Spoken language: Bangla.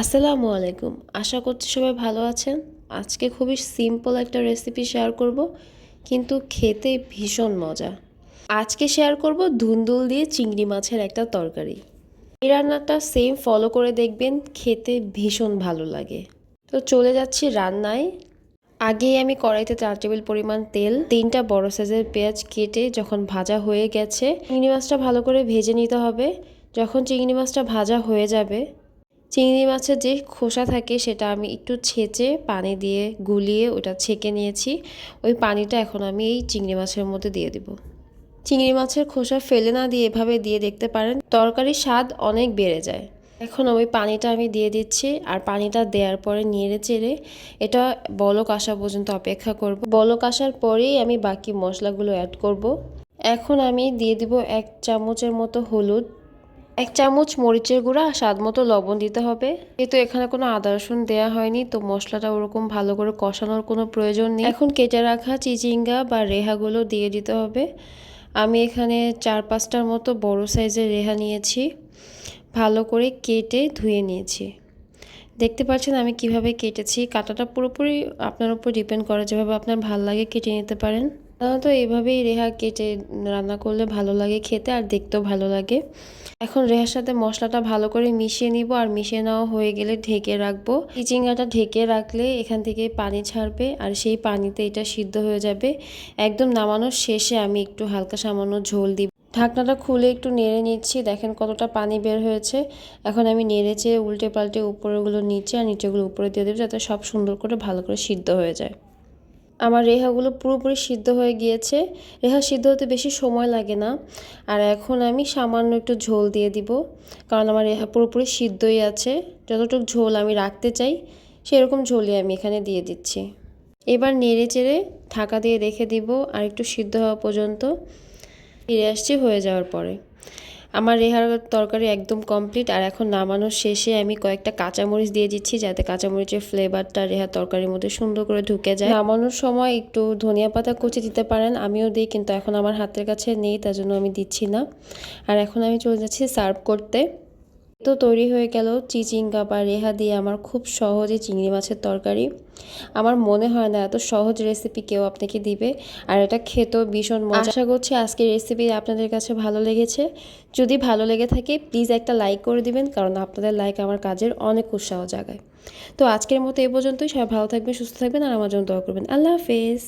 আসসালামু আলাইকুম। আশা করছি সবাই ভালো আছেন। আজকে খুবই সিম্পল একটা রেসিপি শেয়ার করব, কিন্তু খেতে ভীষণ মজা। আজকে শেয়ার করব ধুন্দুল দিয়ে চিংড়ি মাছের একটা তরকারি। এই রান্নাটা সেম ফলো করে দেখবেন, খেতে ভীষণ ভালো লাগে। তো চলে যাচ্ছি রান্নায়। আগেই আমি কড়াইতে চার টেবিল পরিমাণ তেল, তিনটা বড় সাইজের পেঁয়াজ কেটে যখন ভাজা হয়ে গেছে, চিংড়ি মাছটা ভালো করে ভেজে নিতে হবে। যখন চিংড়ি মাছটা ভাজা হয়ে যাবে চিংড়ি মাছের যে খোসা থাকে সেটা আমি একটু ছেঁচে পানি দিয়ে গুলিয়ে ওটা ছেঁকে নিয়েছি। ওই পানিটা এখন আমি এই চিংড়ি মাছের মধ্যে দিয়ে দিব। চিংড়ি মাছের খোসা ফেলে না দিয়ে এভাবে দিয়ে দেখতে পারেন, তরকারির স্বাদ অনেক বেড়ে যায়। এখন ওই পানিটা আমি দিয়ে দিচ্ছি আর পানিটা দেওয়ার পরে নেড়ে চেড়ে এটা বলক আসা পর্যন্ত অপেক্ষা করব। বলক আসার পরেই আমি বাকি মশলাগুলো অ্যাড করব। এখন আমি দিয়ে দিব এক চামচের মতো হলুদ এক চামচ মরিচের গুঁড়া, স্বাদ মতো লবণ দিতে হবে। যেহেতু এখানে কোনো আদা রসুন দেওয়া হয়নি, তো মশলাটা ওরকম ভালো করে কষানোর কোনো প্রয়োজন নেই। এখন কেটে রাখা চিচিঙ্গা বা রেহাগুলো দিয়ে দিতে হবে। আমি এখানে চার পাঁচটার মতো বড় সাইজের রেহা নিয়েছি। ভালো করে কেটে ধুয়ে নিয়েছি। দেখতে পাচ্ছেন আমি কীভাবে কেটেছি। কাটাটা পুরোপুরি আপনার উপর ডিপেন্ড করে যেভাবে আপনার ভালো লাগে কেটে নিতে পারেন। সাধারণত এইভাবেই রেহা কেটে রান্না করলে ভালো লাগে খেতে আর দেখতেও ভালো লাগে। এখন রেহার সাথে মশলাটা ভালো করে মিশিয়ে নিব আর মিশিয়ে নেওয়া হয়ে গেলে ঢেকে রাখব। চিচিঙ্গাটা ঢেকে রাখলে এখান থেকে পানি ছাড়বে আর সেই পানিতে এটা সিদ্ধ হয়ে যাবে। একদম নামানোর শেষে আমি একটু হালকা সামান্য ঝোল দিব। ঢাকনাটা খুলে একটু নেড়ে নিচ্ছি, দেখেন কতটা পানি বের হয়েছে। এখন আমি নেড়েচে উল্টে পাল্টে উপরেগুলো নিচে আর নিচেগুলো উপরে দিয়ে দেবো যাতে সব সুন্দর করে ভালো করে সিদ্ধ হয়ে যায়। আমার রেহাগুলো পুরোপুরি সিদ্ধ হয়ে গিয়েছে। রেহা সিদ্ধ হতে বেশি সময় লাগে না। আর এখন আমি সামান্য একটু ঝোল দিয়ে দিব, কারণ আমার রেহা পুরোপুরি সিদ্ধই আছে। যতটুকু ঝোল আমি রাখতে চাই, সেরকম ঝোলই আমি এখানে দিয়ে দিচ্ছি। এবার নেড়ে চেড়ে ঢাকা দিয়ে রেখে দিব, আর একটু সিদ্ধ হওয়া পর্যন্ত। ফিরে আসছি হয়ে যাওয়ার পরে। আমার রেহার তরকারি একদম কমপ্লিট আর এখন নামানোর শেষে আমি কয়েকটা কাঁচামরিচ দিয়ে দিচ্ছি, যাতে কাঁচামরিচের ফ্লেভারটা রেহার তরকারির মধ্যে সুন্দর করে ঢুকে যায়। নামানোর সময় একটু ধনিয়া পাতা কুচি দিতে পারেন, আমিও দিই, কিন্তু এখন আমার হাতের কাছে নেই, তার জন্য আমি দিচ্ছি না। আর এখন আমি চলে যাচ্ছি সার্ভ করতে। তো তৈরি হয়ে গেল চিচিঙ্গা বা রেহা দিয়ে আমার খুব সহজে চিংড়ি মাছের তরকারি। আমার মনে হয় না এত সহজ রেসিপি কেউ আপনাকে দিবে। আর এটা খেতেও ভীষণ মজা। আশা করছি আজকের রেসিপি আপনাদের কাছে ভালো লেগেছে। যদি ভালো লেগে থাকে প্লিজ একটা লাইক করে দিবেন, কারণ আপনাদের লাইক আমার কাজের অনেক উৎসাহ জাগায়। তো আজকের মতো এ পর্যন্তই। সবাই ভালো থাকবেন, সুস্থ থাকবেন, আর আমার জন্য দোয়া করবেন। আল্লাহ হাফেজ।